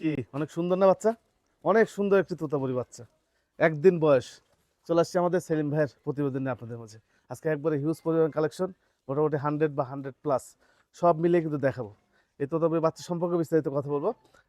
কি? অনেক সুন্দর না বাচ্চা? অনেক সুন্দর একটি তোতাবুরি বাচ্চা। একদিন বয়স। চলে আসছে আমাদের সেলিম ভাইয়ের প্রতিবেদন নিয়ে আপনাদের মাঝে। আজকে একবারে হিউজ পরিমাণ কালেকশন মোটামুটি হান্ড্রেড বা হান্ড্রেড প্লাস সব মিলিয়ে কিন্তু দেখাবো। এই তোতাবুরি বাচ্চা সম্পর্কে বিস্তারিত কথা বলব।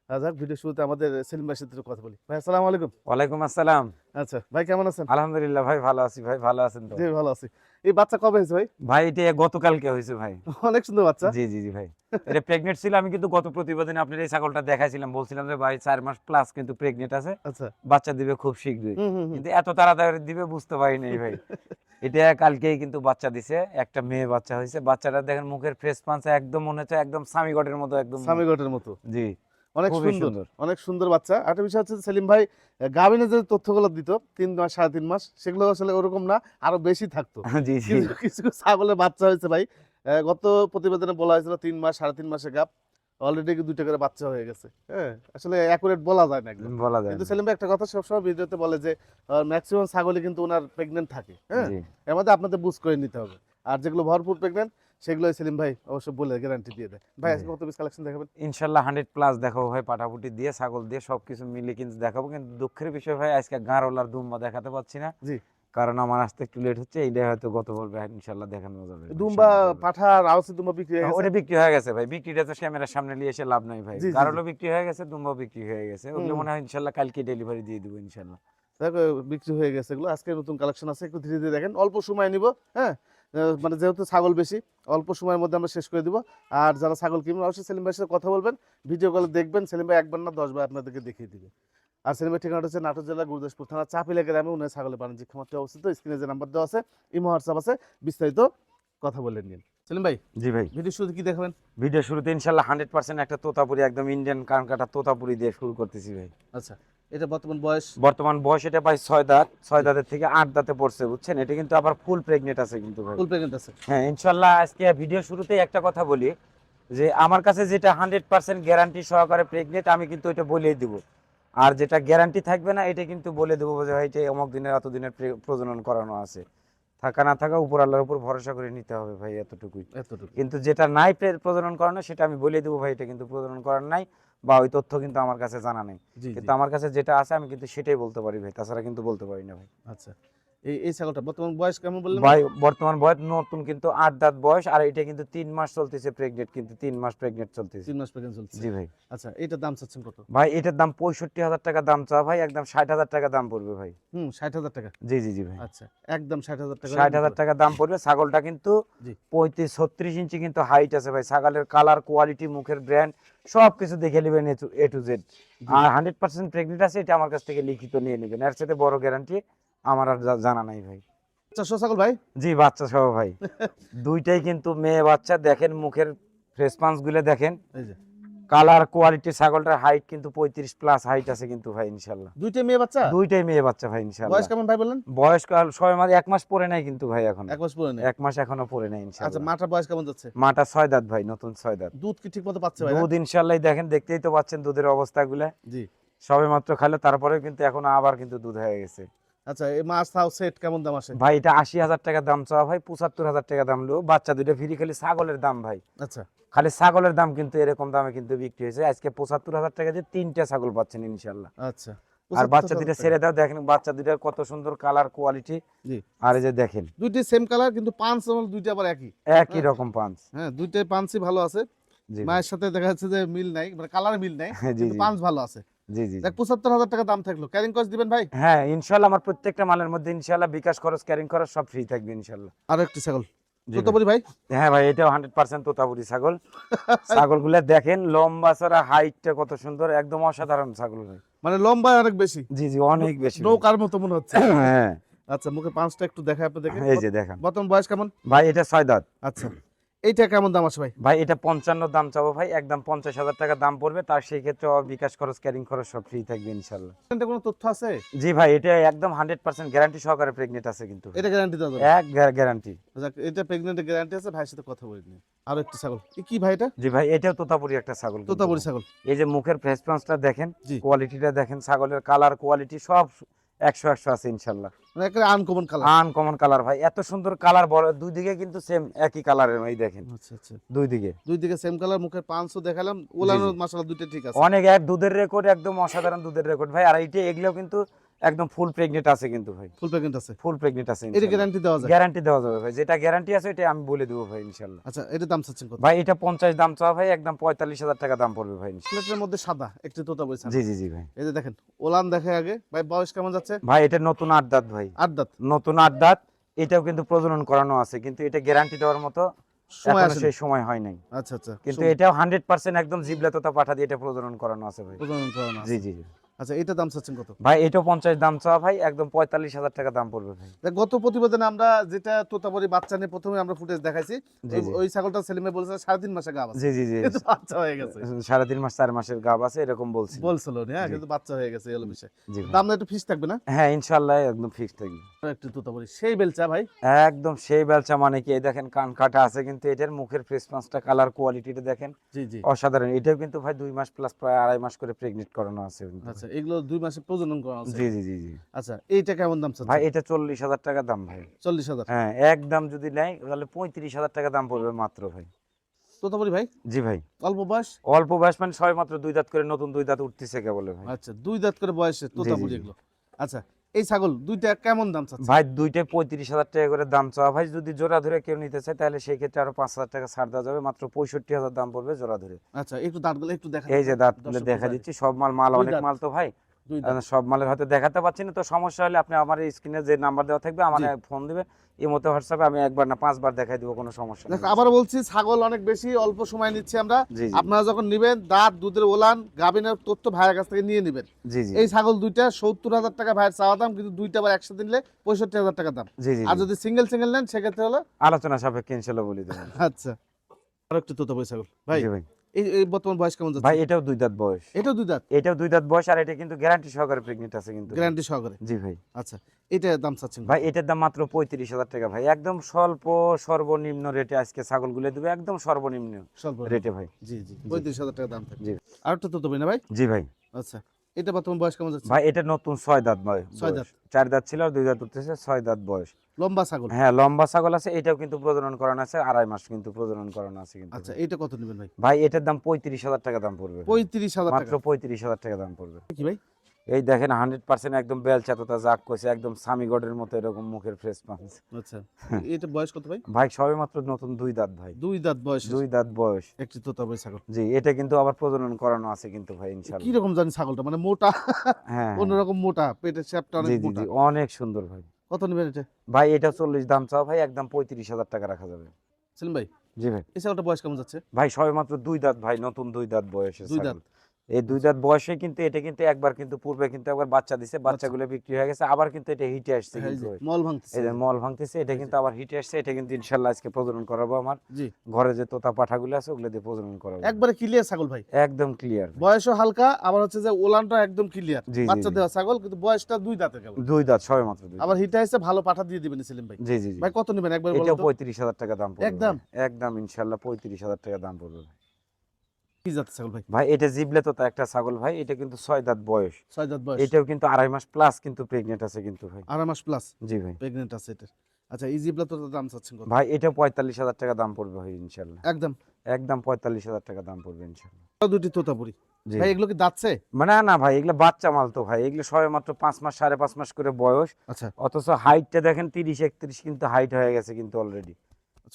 যাক ভিডিও শুরুতে আমাদের সেলিম ভাইয়ের সাথে কথা বলি। ভাই আসসালামু আলাইকুম। ওয়ালাইকুম আসসালাম। আচ্ছা ভাই কেমন আছেন? আলহামদুলিল্লাহ ভাই ভালো আছি ভাই ভালো আছেন তো। জি ভালো আছি। এই বাচ্চা কবে হয়েছে ভাই? ভাই এটা গতকালকে হয়েছে ভাই। অনেক সুন্দর বাচ্চা। জি জি জি ভাই। এটা প্রেগনেন্ট ছিল আমি কিন্তু গত প্রতিবেদনে আপনার এই ছাগলটা দেখাইছিলাম। বলছিলাম যে ভাই চার মাস প্লাস কিন্তু প্রেগনেন্ট আছে। আচ্ছা। বাচ্চা দিবে খুব শীঘ্রই। কিন্তু এত তাড়াতাড়ি দিবে বুঝতে পারিনি ভাই। এটা কালকেই কিন্তু বাচ্চা দিছে একটা মেয়ে বাচ্চা হয়েছে। বাচ্চাটা দেখেন মুখের ফ্রেশ পাঞ্চ একদম মনে হচ্ছে একদম সামিগটের মতো একদম সামিগটের মতো। জি। অনেক সুন্দর। অনেক সুন্দর বাচ্চা। একটা বিষয় হচ্ছে সেলিম ভাই গাভিনে যে তথ্যগুলো দিত তিন মাস সাড়ে তিন মাস সেগুলো আসলে ওরকম না আরও বেশি থাকতো। কিন্তু কিছু কিছু ছাগলের বাচ্চা হয়েছে ভাই। গত প্রতিবেদনে বলা হয়েছিল তিন মাস সাড়ে তিন মাসে গাপ অলরেডি দুইটা করে বাচ্চা হয়ে গেছে। হ্যাঁ আসলে অ্যাকুরেট বলা যায় না একদম। বলা যায় কিন্তু সেলিম ভাই একটা কথা সবসময় ভিডিওতে বলে যে ম্যাক্সিমাম ছাগলই কিন্তু ওনার প্রেগনেন্ট থাকে। হ্যাঁ এর মধ্যে আপনাদের বুঝ করে নিতে হবে। আর যেগুলো ভরপুর প্রেগনেন্ট সেগুলো সেলিম ভাই অবশ্য বলে গ্যারান্টি দিয়ে দেয়। ভাই আজকে কত পিস কালেকশন দেখাবেন? ইনশাল্লাহ হান্ড্রেড প্লাস দেখাবো ভাই পাটাপুটি দিয়ে ছাগল দিয়ে সবকিছু মিলে কিন্তু দেখাবো। কিন্তু দুঃখের বিষয় ভাই আজকে গাঁড়ওয়ালার দুম্বা দেখাতে পাচ্ছি না। জি। কারণ আমার আসতে একটু লেট হচ্ছে এইটাই হয়তো গত বলবে ইনশাল্লাহ দেখানো যাবে দুম্বা। পাঠা রাউসি দুম্বা বিক্রি হয়ে হ্যাঁ, গেছে? ওটা বিক্রি হয়ে গেছে ভাই বিক্রিটা তো ক্যামেরার সামনে নিয়ে এসে লাভ নাই ভাই। জি, বিক্রি হয়ে গেছে দুম্বা বিক্রি হয়ে গেছে। ওগুলো মনে হয় ইনশাল্লাহ কালকে ডেলিভারি দিয়ে দেবো ইনশাল্লাহ। দেখো বিক্রি হয়ে গেছে এগুলো। আজকে নতুন কালেকশন আছে একটু ধীরে ধীরে দেখেন। অল্প সময় নিব হ্যাঁ? মানে যেহেতু ছাগল বেশি অল্প সময়ের মধ্যে আমরা শেষ করে দিব। আর যারা ছাগল কিনবেন অবশ্যই সেলিম ভাইয়ের সাথে কথা বলবেন ভিডিও কলে দেখবেন সেলিম ভাই একবার না দশবার আপনাদেরকে দেখিয়ে দিবে। আর সেলিম ভাই ঠিকানাটা হচ্ছে নাটোর জেলা গুরুদাসপুর থানা চাপিলা গ্রামে উনি ছাগলের বাণিজ্যিক খামারটি অবস্থিত। স্ক্রিনে যে নাম্বার দেওয়া আছে ইমো হোয়াটসঅ্যাপ আছে বিস্তারিত কথা বলে নিন। সেলিম ভাই জি ভাই। ভিডিও শুরুতে কি দেখাবেন? ভিডিও শুরুতে ইনশাল্লাহ হান্ড্রেড পার্সেন্ট একটা তোতাপুরি একদম ইন্ডিয়ান কান কাটা তোতাপুরি দিয়ে শুরু করতেছি ভাই। আচ্ছা। এটা বর্তমান বয়স? বর্তমান বয়স এটা ভাই ছয় দাঁত ছয় দাঁতের থেকে আট দাঁতে পড়ছে বুঝছেন? এটা কিন্তু আবার ফুল প্রেগনেন্ট আছে কিন্তু ভাই। ফুল প্রেগনেন্ট আছে। হ্যাঁ ইনশাল্লাহ আজকে ভিডিও শুরুতেই একটা কথা বলি যে আমার কাছে যেটা হান্ড্রেড পার্সেন্ট গ্যারান্টি সহকারে প্রেগনেন্ট আমি কিন্তু ওইটা বলেই দিব। আর যেটা গ্যারান্টি থাকবে না এটা কিন্তু বলে দেবো যে ভাই এটা অমুক দিনের এত দিনের প্রজনন করানো আছে। থাকা না থাকা উপর আল্লাহর উপর ভরসা করে নিতে হবে ভাই এতটুকুই। এতটুকু কিন্তু যেটা নাই প্রজনন করানো সেটা আমি বলে দেবো ভাই এটা কিন্তু প্রজনন করার নাই। বা ওই তথ্য কিন্তু আমার কাছে জানা নেই। কিন্তু আমার কাছে যেটা আছে আমি কিন্তু সেটাই বলতে পারি ভাই। তাছাড়া কিন্তু বলতে পারি না ভাই। আচ্ছা। এই এই ছাগলটা বর্তমান বয়স কেমন বললেন? ভাই বর্তমান বয়স নতুন কিন্তু আট দাঁত বয়স আর এটা কিন্তু তিন মাস চলতেছে প্রেগনেন্ট কিন্তু তিন মাস প্রেগনেন্ট চলতেছে। তিন মাস প্রেগনেন্ট চলছে জি ভাই। আচ্ছা এটার দাম চাচ্ছেন কত? ভাই এটার দাম পঁয়ষট্টি হাজার টাকা দাম চাওয়া ভাই একদম ষাট হাজার টাকা দাম পড়বে ভাই। হুম ষাট হাজার টাকা? জি জি জি ভাই। আচ্ছা একদম ষাট হাজার টাকা ষাট হাজার টাকা দাম পড়বে। ছাগলটা কিন্তু পঁয়ত্রিশ ছত্রিশ ইঞ্চি কিন্তু হাইট আছে ভাই। ছাগলের কালার কোয়ালিটি মুখের ব্র্যান্ড সব কিছু দেখে নেবেন এ টু জেড আর হান্ড্রেড পার্সেন্ট প্রেগনেন্ট আছে এটা আমার কাছ থেকে লিখিত নিয়ে নেবেন। এর সাথে বড় গ্যারান্টি আমার আর জানা নাই ভাই। ছাগল ভাই? জি বাচ্চা সহ ভাই। দুইটাই কিন্তু মেয়ে বাচ্চা দেখেন মুখের রেসপন্সগুলো দেখেন। এই যে। কালার কোয়ালিটি ছাগলটার হাইট কিন্তু পঁয়ত্রিশ প্লাস হাইট আছে কিন্তু ভাই ইনশাল্লাহ। দুইটা মেয়ে বাচ্চা? দুইটাই মেয়ে বাচ্চা ভাই ইনশাল্লাহ। বয়স কেমন ভাই বললেন বয়স কাল ছয় মাস এক মাস পরে নাই কিন্তু ভাই এখন। এক মাস পরে নেই? এক মাস এখনও পরে নাই আচ্ছা ইনশাল্লাহ মাটার বয়স কেমন যাচ্ছে? মাটা ছয় দাঁত ভাই নতুন ছয় দাঁত। দুধ কি ঠিক মতো পাচ্ছে ভাই? দুধ ইনশাল্লাহ দেখেন দেখতেই তো পাচ্ছেন দুধের অবস্থাগুলো। জি। সবে মাত্র খাইলো তারপরে কিন্তু এখন আবার কিন্তু দুধ হয়ে গেছে। আচ্ছা এই মাছ থাও সেট কেমন দাম আসে? ভাই এটা আশি হাজার টাকা দাম চাওয়া ভাই পঁচাত্তর হাজার টাকা দাম লো। বাচ্চা দুইটা ফ্রি খালি ছাগলের দাম ভাই। আচ্ছা। খালি ছাগলের দাম কিন্তু এরকম দামে কিন্তু বিক্রি হয়েছে। আজকে পঁচাত্তর হাজার টাকা দিয়ে তিনটা ছাগল পাচ্ছেন ইনশাল্লাহ আচ্ছা আর বাচ্চা দুইটা ছেড়ে দাও দেখেন বাচ্চা দুইটার কত সুন্দর কালার কোয়ালিটি আর এই যে দেখেন। দুইটি সেম কালার কিন্তু পাঁচ দুইটা আবার একই। একই হ্যাঁ। রকম পাঁচ। হ্যাঁ দুইটাই পাঁচই ভালো আছে। মায়ের সাথে দেখা যাচ্ছে যে মিল নাই মানে কালার মিল নাই জি পাঁচ ভালো আছে। জি জি জি। পঁচাত্তর হাজার টাকা দাম থাকল। ক্যারিং দিবেন ভাই? হ্যাঁ ইনশাল্লাহ আমার প্রত্যেকটা মালের মধ্যে ইনশাল্লাহ বিকাশ খরচ ক্যারিং খরচ সব ফ্রি থাকবে ইনশাল্লাহ আরও একটি ছাগল। কত ভাই। হ্যাঁ ভাই এটাও হান্ড্রেড পার্সেন্ট তোতাপুরি ছাগল। ছাগলগুলো দেখেন লম্বা ছাড়া হাইটটা কত সুন্দর একদম অসাধারণ ছাগল ভাই। মানে লম্বা অনেক বেশি? জি জি অনেক বেশি। নৌকার মতো মনে হচ্ছে। হ্যাঁ। আচ্ছা মুখে পাঁচটা একটু দেখায় আপনি দেখেন। এই যে দেখেন। বর্তমান বয়স কেমন? ভাই এটা ছয় দাঁত। আচ্ছা। এইটা কেমন দাম আছে ভাই? ভাই এটা পঞ্চান্ন দাম চাবো ভাই একদম পঞ্চাশ হাজার টাকা দাম পড়বে তার সেই ক্ষেত্রে বিকাশ খরচ ক্যারিং খরচ সব ফ্রি থাকবে ইনশাল্লাহ। এটা কোনো তথ্য আছে? জি ভাই এটা একদম হান্ড্রেড পার্সেন্ট গ্যারান্টি সহকারে প্রেগনেন্ট আছে কিন্তু এটা গ্যারান্টি যাবে? এক গ্যারান্টি এটা প্রেগনেন্টের গ্যারান্টি আছে ভাইয়ের সাথে কথা বলে নিন আরও একটি ছাগল। কি ভাই এটা? জি ভাই এটাও তোতাপুরি একটা ছাগল। তোতাপুরি ছাগল। এই যে মুখের ফ্রেসপন্সটা দেখেন। কোয়ালিটিটা দেখেন ছাগলের কালার কোয়ালিটি সব একশো একশো আছে ইনশাল্লাহ। মানে আনকমন কালার আনকমন কালার ভাই এত সুন্দর কালার বড় দুই দিকে কিন্তু সেম একই কালারের ভাই দেখেন। আচ্ছা আচ্ছা। দুই দিকে। দুই দিকে সেম কালার মুখের পাঁচশো দেখালাম ওলানো মাসালা দুইটা ঠিক আছে। অনেক এক দুধের রেকর্ড একদম অসাধারণ দুধের রেকর্ড ভাই আর এইটা এগুলো কিন্তু একদম ফুল প্রেগনেন্ট আছে কিন্তু ভাই। ফুল প্যাকেট আছে? ফুল প্রেগনেন্ট আছে এটা গ্যারান্টি দেওয়া যায়? গ্যারান্টি দেওয়া যাবে ভাই। যেটা গ্যারান্টি আছে এটা আমি বলে দেবো ভাই ইনশাল্লাহ। আচ্ছা এটা দাম চাচ্ছেন কত? ভাই এটা পঞ্চাশ দাম চাওয়া ভাই একদম পঁয়তাল্লিশ হাজার টাকা দাম পড়বে ভাই ইনশাল্লাহ। প্লেটের মধ্যে সাদা একটি তোতা বইছে জি জি জি ভাই। এই যে দেখেন ওলান দেখে আগে। ভাই বয়স কেমন যাচ্ছে? ভাই এটা নতুন আট দাঁত ভাই। আট দাঁত? নতুন আট দাঁত এটাও কিন্তু প্রজনন করানো আছে কিন্তু এটা গ্যারান্টি দেওয়ার মতো সময় সেই সময় হয় নাই। আচ্ছা আচ্ছা। কিন্তু এটাও হান্ড্রেড পার্সেন্ট একদম জিবলা তোতা পাঠা দিয়ে এটা প্রজনন করানো আছে ভাই। প্রজনন করানো জি জি। আচ্ছা এটা দাম চাচ্ছেন কত? ভাই এটাও পঞ্চাশ দাম চাওয়া ভাই একদম পঁয়তাল্লিশ হাজার টাকা দাম পড়বে ভাই। গত প্রতিবেদনে আমরা যেটা তোতাবরি বাচ্চা নিয়ে প্রথমে আমরা ফুটেজ দেখাইছি ওই- ছাগলটা বলেছে সাড়ে তিন মাসে গাব আছে। জি জি জি। বাচ্চা হয়ে গেছে। সাড়ে তিন মাস চার মাসের গাব আছে এরকম বলছি বলছিল হ্যাঁ কিন্তু বাচ্চা হয়ে গেছে এলো বিষয়। দাম একটু ফিস থাকবে না? হ্যাঁ ইনশাল্লাহ একদম ফিক্সড থাকবে। একটু তোতাবরি সেই বেলচা ভাই? একদম সেই বেলচা মানে কি এই দেখেন কান কাটা আছে কিন্তু এটার মুখের ফেস মাছটা কালার কোয়ালিটিটা দেখেন জি জি। অসাধারণ। এটাও কিন্তু ভাই দুই মাস প্লাস প্রায় আড়াই মাস করে প্রেগনেন্ট করানো আছে আচ্ছা এগুলো দুই মাসে প্রজনন করা আছে। জি জি জি জি। আচ্ছা এইটা কেমন দাম চাচ্ছেন? ভাই এটা চল্লিশ হাজার টাকা দাম ভাই। চল্লিশ হাজার? হ্যাঁ একদম যদি নেয় তাহলে পঁয়ত্রিশ হাজার টাকা দাম পড়বে মাত্র ভাই। তোতাবরি ভাই? জি ভাই। অল্প বয়স? অল্প বয়স মানে ছয় মাত্র দুই দাঁত করে নতুন দুই দাঁত উঠতেছে কেবল ভাই। আচ্ছা দুই দাঁত করে বয়সে তোতাপুরি এগুলো। আচ্ছা এই ছাগল দুইটা কেমন দাম চাচ্ছে? ভাই দুইটা পঁয়ত্রিশ হাজার টাকা করে দাম চাওয়া। ভাই যদি জোড়া ধরে কেউ নিতে চায় তাহলে সেই ক্ষেত্রে আরও পাঁচ হাজার টাকা ছাড় দেওয়া যাবে। মাত্র পঁয়ষট্টি হাজার দাম পড়বে জোড়া ধরে। আচ্ছা একটু দাঁতগুলো একটু দেখা এই যে দাঁতগুলো দেখা দিচ্ছি সব মাল মাল অনেক মাল তো ভাই। দাঁত। সব মালের হয়তো দেখাতে পাচ্ছি না তো সমস্যা হলে আপনি আমার স্ক্রিনে যে নাম্বার দেওয়া থাকবে আমার ফোন দিবে। মতো হোয়াটসঅ্যাপে আমি একবার না পাঁচবার দেখাই দিব কোনো সমস্যা নেই। আবার বলছি ছাগল অনেক বেশি অল্প সময় নিচ্ছি আমরা। আপনারা যখন নিবেন দাঁত দুধের ওলান গাভিনের তথ্য ভাইয়ের কাছ থেকে নিয়ে নেবেন। জি জি। এই ছাগল দুইটা সত্তর হাজার টাকা ভাইয়ের চাওয়া দাম কিন্তু দুইটা আবার একসাথে নিলে পঁয়ষট্টি হাজার টাকা দাম। জি জি আর যদি সিঙ্গেল সিঙ্গেল নেন সেক্ষেত্রে হলো আলোচনা সাপেক্ষে ইনশাল্লাহ বলে দেবেন আচ্ছা। আর একটু তোতা ছাগল। ভাই ভাই। বর্তমান বয়স কেমন যাচ্ছে? ভাই এটাও দুই দাঁত বয়স। এটাও দুই দাঁত? এটাও দুই দাঁত বয়স আর এটা কিন্তু গ্যারান্টি সহকারে প্রেগনেন্ট আছে কিন্তু। গ্যারান্টি সহকারে? জি ভাই। আচ্ছা এটার দাম চাচ্ছেন ভাই এটার দাম মাত্র পঁয়ত্রিশ হাজার টাকা ভাই। একদম স্বল্প সর্বনিম্ন রেটে আজকে ছাগলগুলো দেবে একদম সর্বনিম্ন রেটে ভাই। জি জি পঁয়ত্রিশ হাজার টাকা দাম জি। আর একটা তোতা না ভাই? জি ভাই। আচ্ছা। এটা বর্তমান বয়স কেমন যাচ্ছে? ভাই এটা নতুন ছয় দাঁত ভাই ছয় দাঁত। চার দাঁত ছিল আর দুই দাঁত উঠতেছে ছয় দাঁত বয়স। লম্বা ছাগল? হ্যাঁ লম্বা ছাগল আছে এটাও কিন্তু প্রজনন করানো আছে আড়াই মাস কিন্তু প্রজনন করানো আছে কিন্তু। আচ্ছা এটা কত নেবেন ভাই? ভাই এটার দাম পঁয়ত্রিশ হাজার টাকা দাম পড়বে। পঁয়ত্রিশ হাজার মাত্র পঁয়ত্রিশ হাজার টাকা দাম পড়বে। কি ভাই? এই দেখেন হান্ড্রেড পার্সেন্ট একদম বেলচা তোতা জাক কইছে একদম সামিগডের মতো এরকম মুখের ফ্রেশ পাঁচ আচ্ছা এটা বয়স কত ভাই? ভাই সবে মাত্র নতুন দুই দাঁত ভাই। দুই দাঁত বয়স। দুই দাঁত বয়স। একটি তোতা বই ছাগল। জি এটা কিন্তু আবার প্রজনন করানো আছে কিন্তু ভাই কি রকম জানি ছাগলটা? মানে মোটা? হ্যাঁ। অন্যরকম মোটা পেটের শেপটা অনেক মোটা। অনেক সুন্দর ভাই। কত নেবেন এটা? ভাই এটা চল্লিশ দাম চাও ভাই একদম পঁয়ত্রিশ হাজার টাকা রাখা যাবে। সেলিম ভাই জি ভাই। এই ছাগলটা বয়স কেমন যাচ্ছে? ভাই সবে মাত্র দুই দাঁত ভাই নতুন দুই দাঁত বয়সে দুই দাঁত। এই দুই দাঁত বয়সে কিন্তু এটা কিন্তু একবার কিন্তু পূর্বে কিন্তু একবার বাচ্চা দিছে বাচ্চাগুলো বিক্রি হয়ে গেছে আবার কিন্তু এটা হিটে আসছে মল ভাঙতেছে। এই মল ভাঙতেছে এটা কিন্তু আবার হিটে আসছে এটা কিন্তু ইনশাল্লাহ আজকে প্রজনন করাবো আমার। ঘরে যে তোতা পাঠাগুলো আছে ওগুলো দিয়ে প্রজনন করাবো। একবারে ক্লিয়ার ছাগল ভাই। একদম ক্লিয়ার বয়সও হালকা আবার হচ্ছে যে ওলানটা একদম ক্লিয়ার বাচ্চা দেওয়া ছাগল কিন্তু বয়সটা দুই দাঁতে গেল। দুই দাঁত ছয় মাত্র দুই আবার হিটে আসছে ভালো পাঠা দিয়ে দিবেন সেলিম ভাই। জি জি ভাই কত নেবেন একবার বলো এটাও তো পঁয়ত্রিশ হাজার টাকা দাম পড়বে একদম? একদম ইনশাল্লাহ পঁয়ত্রিশ হাজার টাকা দাম পড়বে। কি জাতের ছাগল ভাই? ভাই এটা জিবলে তো একটা ছাগল ভাই এটা কিন্তু ছয় দাঁত বয়স। ছয় দাঁত বয়স। এটাও কিন্তু আড়াই মাস প্লাস কিন্তু প্রেগনেন্ট আছে কিন্তু ভাই। আড়াই মাস প্লাস জি ভাই। প্রেগনেন্ট আছে এটা আচ্ছা ইজি প্লাস তোর দাম চাচ্ছেন কত? ভাই এটা পঁয়তাল্লিশ হাজার টাকা দাম পড়বে ভাই ইনশাল্লাহ। একদম? একদম পঁয়তাল্লিশ হাজার টাকা দাম পড়বে ইনশাল্লাহ। দুটি তোতাপুরি ভাই এগুলো কি দাঁতছে? মানে না না ভাই এগুলো বাচ্চা মাল তো ভাই এগুলো সবে মাত্র পাঁচ মাস সাড়ে পাঁচ মাস করে বয়স। আচ্ছা। অথচ হাইটটা দেখেন তিরিশ একত্রিশ কিন্তু হাইট হয়ে গেছে কিন্তু অলরেডি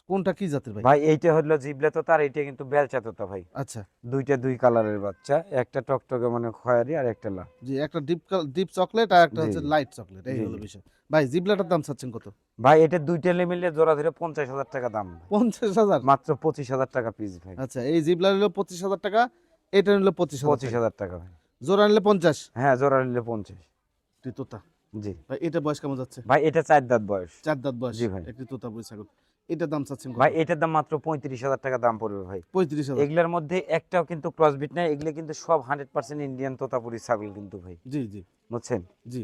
কোনটা কি জাতের ভাই? ভাই এইটা হলো জিবলে তো তার এইটা কিন্তু বেলচা তোতা ভাই। আচ্ছা। দুইটা দুই কালারের বাচ্চা একটা টকটকে মানে খয়েরি আর একটা লাল। জি একটা ডিপ ডিপ চকলেট আর একটা হচ্ছে লাইট চকলেট এই হলো বিষয়। ভাই জিবলাটার দাম চাচ্ছেন কত? ভাই এটা দুইটা মিলে জোড়া ধরে পঞ্চাশ হাজার টাকা দাম। পঞ্চাশ হাজার? মাত্র পঁচিশ হাজার টাকা পিস ভাই। আচ্ছা এই জিবলা নিলো পঁচিশ হাজার টাকা এটা নিলো পঁচিশ পঁচিশ হাজার টাকা ভাই। জোড়া নিলে পঞ্চাশ? হ্যাঁ জোড়া নিলে পঞ্চাশ। একটি তোতা। জি। ভাই এটা বয়স কেমন যাচ্ছে? ভাই এটা চার দাঁত বয়স। চার দাঁত বয়স? জি ভাই। একটি তোতা বই ছাগল এটার দাম চাচ্ছেন ভাই এটার দাম মাত্র পঁয়ত্রিশ হাজার টাকা দাম পড়বে ভাই। পঁয়ত্রিশ হাজার। এগুলোর মধ্যে একটাও কিন্তু ক্রসবিট নাই এগুলো কিন্তু সব হান্ড্রেড পার্সেন্ট ইন্ডিয়ান তোতাপুরি ছাগল কিন্তু ভাই। জি জি। বুঝছেন? জি।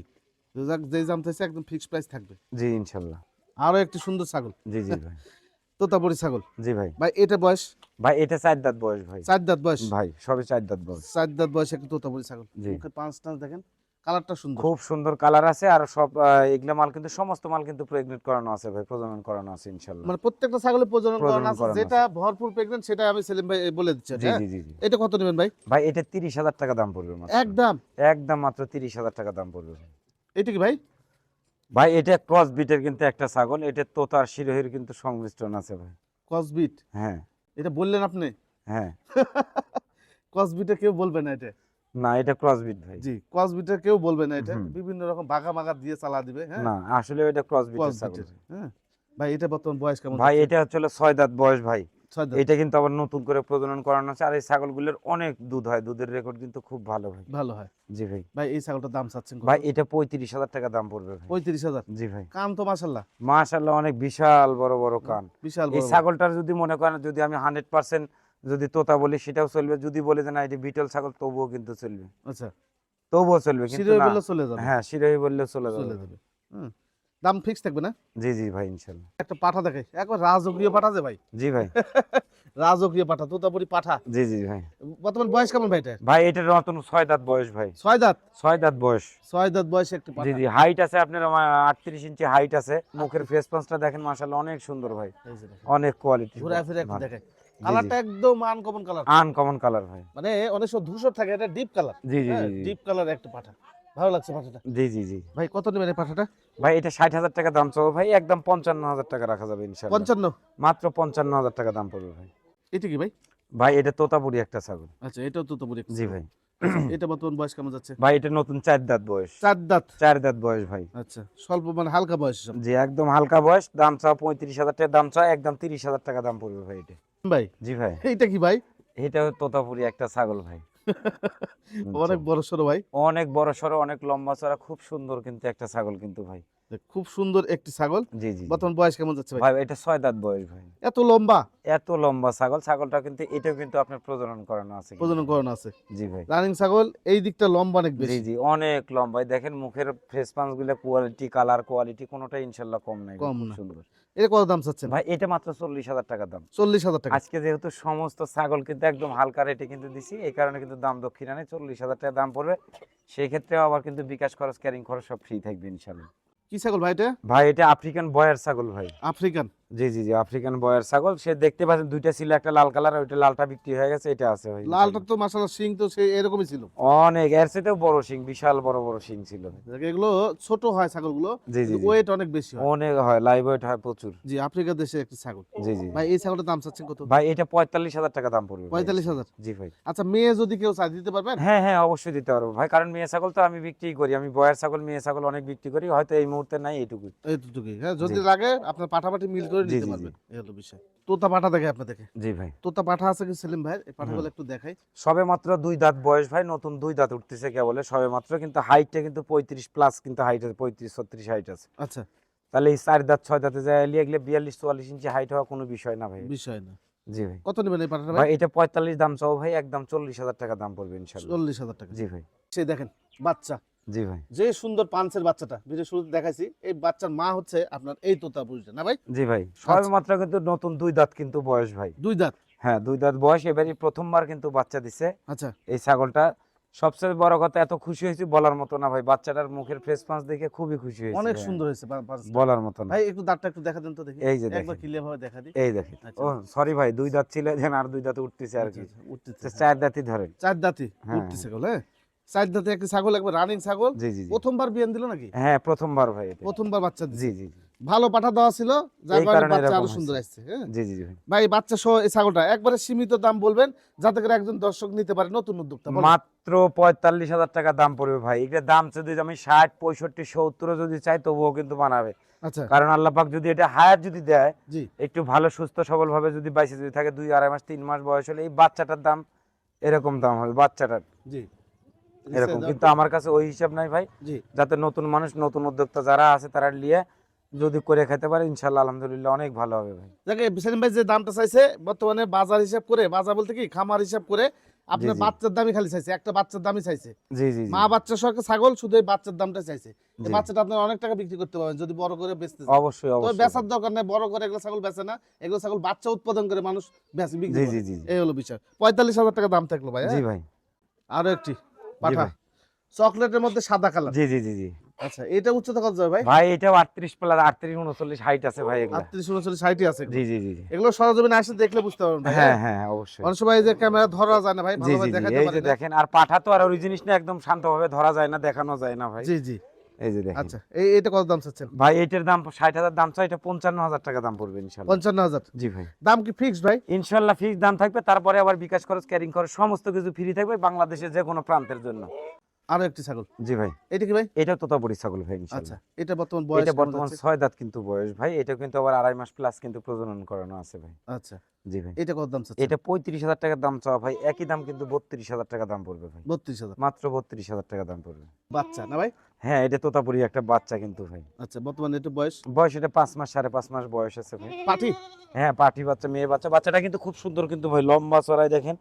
যেই দাম চাইছে একদম ফিক্সড প্রাইস থাকবে। জি ইনশাল্লাহ। আরও একটি সুন্দর ছাগল। জি জি ভাই। তোতাপুরি ছাগল। জি ভাই। ভাই এটা বয়স? ভাই এটা চার দাঁত বয়স ভাই। চার দাঁত বয়স? ভাই সবে চার দাঁত বয়স। চার দাঁত বয়স একটি তোতাপুরি ছাগল। জি। পাঁচ টান দেখেন। কালারটা সুন্দর। খুব সুন্দর কালার আছে আর সব এগুলা মাল কিন্তু সমস্ত মাল কিন্তু প্রেগনেন্ট করানো আছে ভাই প্রজনন করানো আছে ইনশাল্লাহ মানে প্রত্যেকটা ছাগলের প্রজনন করানো আছে যেটা ভরপুর প্রেগনেন্ট সেটা আমি সেলিম ভাই বলে দিচ্ছি জি হ্যাঁ? জি জি জি। এটা কত নেবেন ভাই? ভাই এটা তিরিশ হাজার টাকা দাম পড়বে মাত্র। একদম। একদম মাত্র তিরিশ হাজার টাকা দাম পড়বে। এটা কি ভাই? ভাই এটা ক্রস বিটের কিন্তু একটা ছাগল এটা তোতার শিরোহির কিন্তু সংমিশ্রণ আছে ভাই। কসবিট হ্যাঁ। এটা বললেন আপনি? হ্যাঁ। কসবিটে কেউ বলবে না এটা। না এটা ক্রস বিট ভাই। জি কসবিটে কেউ বলবে না এটা। বিভিন্ন রকম বাঘা দিয়ে চালা দিবে হ্যাঁ? না আসলে এটা ক্রস বিটের ছাগল। হ্যাঁ? ভাই এটা বর্তমান বয়স কেমন ভাই এটা হচ্ছে ছয় দাঁত বয়স ভাই। এটা কিন্তু আবার নতুন করে প্রজনন করানো আছে আর এই ছাগলগুলোর অনেক দুধ হয়। দুধের রেকর্ড কিন্তু খুব ভালো ভাই। ভালো হয়। জি ভাই। ভাই এই ছাগলটার দাম চাচ্ছেন ভাই এটা পঁয়ত্রিশ হাজার টাকা দাম পড়বে পঁয়ত্রিশ হাজার? জি ভাই। কান তো মাসাল্লাহ মাশাল্লাহ অনেক বিশাল বড় বড় কান। বিশাল এই। ছাগলটার যদি মনে করেন যদি আমি হান্ড্রেড পার্সেন্ট যদি তোতা বলি সেটাও চলবে। যদি বলে যে না এটা বিটল ছাগল তবুও কিন্তু চলবে। আচ্ছা। তবুও চলবে কিন্তু বললে চলে যাবে। হ্যাঁ শিরোহী বললে চলে চলে যাবে। হুম। দাম ফিক্স থাকবে না? জি জি ভাই ইনশাল্লাহ। একটা পাঠা দেখে একবার রাজকীয় পাঠা যে ভাই? জি ভাই। রাজকীয় পাঠা তোতাপুরি পাঠা। জি জি ভাই। বর্তমান বয়স কেমন ভাই এটা ভাই এটার নতুন ছয় দাঁত বয়স ভাই। ছয় দাঁত? ছয় দাঁত বয়স। ছয় দাঁত বয়সে একটি জি পাঠা। জি হাইট আছে আপনার আটত্রিশ ইঞ্চি হাইট আছে। মুখের ফেস পাঁচটা দেখেন মাশাল্লাহ অনেক সুন্দর ভাই। অনেক কোয়ালিটি ঘুরে ফিরে একটু দেখে কালারটা একদম আনকমন কালার আনকমন কালার ভাই। মানে অনেক সময় ধূসর থাকে এটা ডিপ কালার জি জি। ডিপ কালার একটা পাঠা। ভালো লাগছে পাঠাটা। জি জি জি। ভাই কত নেবেন এই পাঠাটা? ভাই এটা ষাট হাজার টাকা দাম চাবো ভাই একদম পঞ্চান্ন হাজার টাকা রাখা যাবে ইনশাল্লাহ পঞ্চান্ন? মাত্র পঞ্চান্ন হাজার টাকা দাম পড়বে ভাই। এটা কি ভাই? ভাই এটা তোতাপুরি একটা ছাগল। আচ্ছা এটাও তো তোমার জি ভাই। এটা বর্তমান বয়স কেমন যাচ্ছে? ভাই এটা নতুন চার দাঁত বয়স। চার দাঁত? চার দাঁত বয়স ভাই। আচ্ছা স্বল্প মানে হালকা বয়স। জি একদম হালকা বয়স দাম চাও পঁয়ত্রিশ হাজার টাকা দাম চাও একদম তিরিশ হাজার টাকা দাম পড়বে ভাই এটা। ভাই? জি ভাই। এইটা কি ভাই? এটা তোতাপুরি একটা ছাগল ভাই। অনেক বড় সরো ভাই। অনেক বড় সড়ো অনেক লম্বা চড়া খুব সুন্দর কিন্তু একটা ছাগল কিন্তু ভাই। খুব সুন্দর একটি ছাগল। জি জি জি। বর্তমান বয়স কেমন যাচ্ছে ভাই? এটা ছয় দাঁত বয়স ভাই। এত লম্বা? এত লম্বা ছাগল ছাগলটা কিন্তু এটাও কিন্তু আপনার প্রজনন করানো আছে প্রজনন করানো আছে। জি ভাই। রানিং ছাগল এই দিকটা লম্বা অনেক বেশি। জি অনেক লম্বা। দেখেন মুখের ফেস পাঞ্চগুলো কোয়ালিটি কালার কোয়ালিটি কোনোটাই ইনশাল্লাহ কম নাই। কম। সুন্দর। এটা কত দাম চাচ্ছেন? ভাই এটা মাত্র চল্লিশ হাজার টাকা দাম। চল্লিশ হাজার টাকা। আজকে যেহেতু সমস্ত ছাগল কিন্তু একদম হালকা রেটে কিন্তু দিছি এই কারণে কিন্তু দাম দক্ষিণা নেই। চল্লিশ হাজার টাকা দাম পড়বে। সেই ক্ষেত্রে আবার কিন্তু বিকাশ খরচ ক্যারিং খরচ সব ফ্রি থাকবে ইনশাল্লাহ। কি ছাগল ভাই এটা? ভাই এটা আফ্রিকান বয়ার ছাগল ভাই। আফ্রিকান। জি জি জি আফ্রিকান বয়ার ছাগল। সে দেখতে পাচ্ছেন দুইটা ছিল একটা লাল কালার ওইটা লালটা বিক্রি হয়ে গেছে এটা আছে ভাই লালটা তো মাসাল্লাহ সিং তো সেই এরকমই ছিল। অনেক এর চেয়েও বড় শিং বিশাল বড় বড় শিং ছিল। এগুলো ছোট হয় ছাগলগুলো জি জি। ওয়েট অনেক বেশি হয়। অনেক হয় লাইভ ওয়েট হয় প্রচুর। জি আফ্রিকা দেশে একটি ছাগল। জি জি। ভাই এই ছাগলের দাম চাচ্ছেন কত? ভাই এটা পঁয়তাল্লিশ হাজার টাকা দাম পড়বে ভাই। পঁয়তাল্লিশ হাজার। জি ভাই। আচ্ছা মেয়ে যদি কেউ চাই দিতে পারবেন? হ্যাঁ হ্যাঁ অবশ্যই দিতে পারব ভাই কারণ মেয়ে ছাগল তো আমি বিক্রি করি। আমি বয়ার ছাগল মেয়ে ছাগল অনেক বিক্রি করি হয়তো এই মুহূর্তে নাই এইটুকুই। এটুকুই হ্যাঁ যদি লাগে আপনার পাঠাপাঠি মিল করে জি, নিতে পারবেন। এই হলো বিষয়। তোতা পাঠা দেখে আপনাদেরকে। জি ভাই। তোতা পাঠা আছে কি সেলিম ভাই? এই পাঠাগুলো একটু দেখাই। সবে মাত্র দুই দাঁত বয়স ভাই। নতুন দুই দাঁত উঠতেছে কেবলে সবে মাত্র কিন্তু হাইটটা কিন্তু পঁয়ত্রিশ প্লাস কিন্তু হাইট আছে পঁয়ত্রিশ ছত্রিশ হাইট আছে। আচ্ছা। তাহলে এই চার দাঁত ছয় দাঁতে যায় লিয়ে বিয়াল্লিশ চুয়াল্লিশ ইঞ্চি হাইট হওয়া কোনো বিষয় না ভাই। বিষয় না। জি ভাই। কত নেবেন এই পাঠাটা ভাই? এটা পঁয়তাল্লিশ দাম চাও ভাই। একদম চল্লিশ হাজার টাকা দাম পড়বে চল্লিশ হাজার টাকা। জি ভাই। সে দেখেন বাচ্চা। জি ভাই। যে সুন্দর পাঞ্চের বাচ্চাটা ভিডিও শুরুতে দেখাইছি এই বাচ্চার মা হচ্ছে আপনার এই তোতা পুরুষটা না ভাই? জি ভাই সবে মাত্র কিন্তু নতুন দুই দাঁত কিন্তু বয়স ভাই। দুই দাঁত? হ্যাঁ দুই দাঁত বয়স এবারই প্রথমবার কিন্তু বাচ্চা দিছে। আচ্ছা। এই ছাগলটা সবচেয়ে বড় কথা এত খুশি হয়েছি বলার মতো না ভাই বাচ্চাটার মুখের ফেস পাঁচ দেখে খুবই খুশি হয়েছি অনেক সুন্দর হয়েছে বলার মতো না। ভাই একটু দাঁতটা একটু দেখা দেন তো দেখি। এই যে একবার ক্লিয়ার ভাবে দেখা দিই। এই দেখেন। আচ্ছা। ও সরি ভাই দুই দাঁত ছিল যেন আর দুই দাঁত উঠতেছে আর কি। আচ্ছা, আচ্ছা, উঠতেছে। চার দাঁতই ধরেন। চার দাঁতই হ্যাঁ। উঠতি ছাগল হ্যাঁ? চার দাঁতে একটি ছাগল একবার রানিং ছাগল। জি জি জি। প্রথমবার বিয়ান দিল নাকি? হ্যাঁ প্রথমবার ভাই প্রথমবার বাচ্চা জি জি। ভালো পাঠা দেওয়া ছিল যার কারণে বাচ্চা আরও সুন্দর আসছে হ্যাঁ। জি জি ভাই বাচ্চা সহ এই ছাগলটা একবারে সীমিত দাম বলবেন যাতে করে একজন দর্শক নিতে পারে নতুন উদ্যোক্তা। মাত্র পঁয়তাল্লিশ হাজার টাকা দাম পড়বে ভাই। এটা দাম যদি আমি ষাট পঁয়ষট্টি সত্তরও যদি চাই তবুও কিন্তু বানাবে। আচ্ছা। কারণ আল্লাহ পাক যদি এটা হায়ার যদি দেয় একটু ভালো সুস্থ সবল ভাবে যদি বাইসে যদি থাকে দুই আড়াই মাস তিন মাস বয়স হলে এই বাচ্চাটার দাম এরকম দাম হবে বাচ্চাটার। জি। এরকম কিন্তু আমার কাছে ওই হিসাব নাই ভাই। যাতে নতুন মানুষ নতুন উদ্যোক্তা যারা আছে তারা নিয়ে যদি করে খেতে পারে ইনশাল্লাহ আলহামদুলিল্লাহ অনেক ভালো হবে ভাই। দেখে সেলিম ভাই যে দামটা চাইছে বর্তমানে বাজার হিসাব করে বাজার বলতে কি খামার হিসাব করে আপনার বাচ্চার দামই খালি চাইছে একটা বাচ্চার দামই চাইছে। জি জি মা বাচ্চা সহ ছাগল শুধু এই বাচ্চার দামটা চাইছে। এই বাচ্চাটা আপনার অনেক টাকা বিক্রি করতে পারবেন যদি বড় করে বেচতে। অবশ্যই অবশ্যই। বেচার দরকার নাই বড় করে এগুলো ছাগল বেচে না এগুলো ছাগল বাচ্চা উৎপাদন করে মানুষ বেচে বিক্রি জি জি জি। এই হলো বিষয়। পঁয়তাল্লিশ হাজার টাকা দাম থাকল ভাই জি হ্যাঁ? ভাই। আরও একটি। পাঠা। চকলেটের মধ্যে সাদা কালার। জি জি জি জি। আচ্ছা এটা উচ্চতা কত যাবে ভাই? ভাই এটা আটত্রিশ প্লাস আটত্রিশ উনচল্লিশ হাইট আছে ভাই এগুলা। আটত্রিশ উনচল্লিশ হাইটই আছে জি জি জি। এগুলো সরজমিনে আসে দেখলে বুঝতে পারবেন ভাই হ্যাঁ হ্যাঁ? অবশ্যই। অনেক সময় যে ক্যামেরা ধরা যায় না ভাই ভালোভাবে দেখাতে এই যে দেখেন আর পাঠা তো আর ওই জিনিস না একদম শান্তভাবে ধরা যায় না দেখানো যায় না ভাই। জি জি। এই যে দেখেন। আচ্ছা এই এটা কত দাম চাচ্ছেন? ভাই এটার দাম ষাট হাজার দাম চাই এটা পঞ্চান্ন হাজার টাকা দাম পড়বে পঞ্চান্ন হাজার? জি ভাই। দাম কি ফিক্সড ভাই? ইনশাল্লাহ ফিক্স দাম থাকবে তারপরে আবার বিকাশ খরচ ক্যারিং খরচ সমস্ত কিছু ফ্রি থাকবে বাংলাদেশের যে কোনো প্রান্তের জন্য। আরও একটি ছাগল। জি ভাই। এটা কি ভাই? এটাও তোতাপুরি ছাগল ভাই আচ্ছা এটা বর্তমান বয়স এটা বর্তমান যাচ্ছে? ছয় দাঁত কিন্তু বয়স ভাই এটা কিন্তু আবার আড়াই মাস প্লাস কিন্তু প্রজনন করানো আছে ভাই। আচ্ছা। জি ভাই। এটা কত দাম এটা পঁয়ত্রিশ হাজার টাকার দাম চাওয়া ভাই। একই দাম কিন্তু বত্রিশ হাজার টাকা দাম পড়বে ভাই। বত্রিশ হাজার। মাত্র বত্রিশ হাজার টাকা দাম পড়বে। বাচ্চা না ভাই? হ্যাঁ এটা তোতাপুরি একটা বাচ্চা কিন্তু ভাই। আচ্ছা বর্তমানে এটা বয়স? বয়স এটা পাঁচ মাস সাড়ে পাঁচ মাস বয়স আছে ভাই। পাঠি? হ্যাঁ পাটি বাচ্চা মেয়ে বাচ্চা। বাচ্চাটা কিন্তু খুব সুন্দর কিন্তু ভাই। লম্বা চড়াই দেখেন।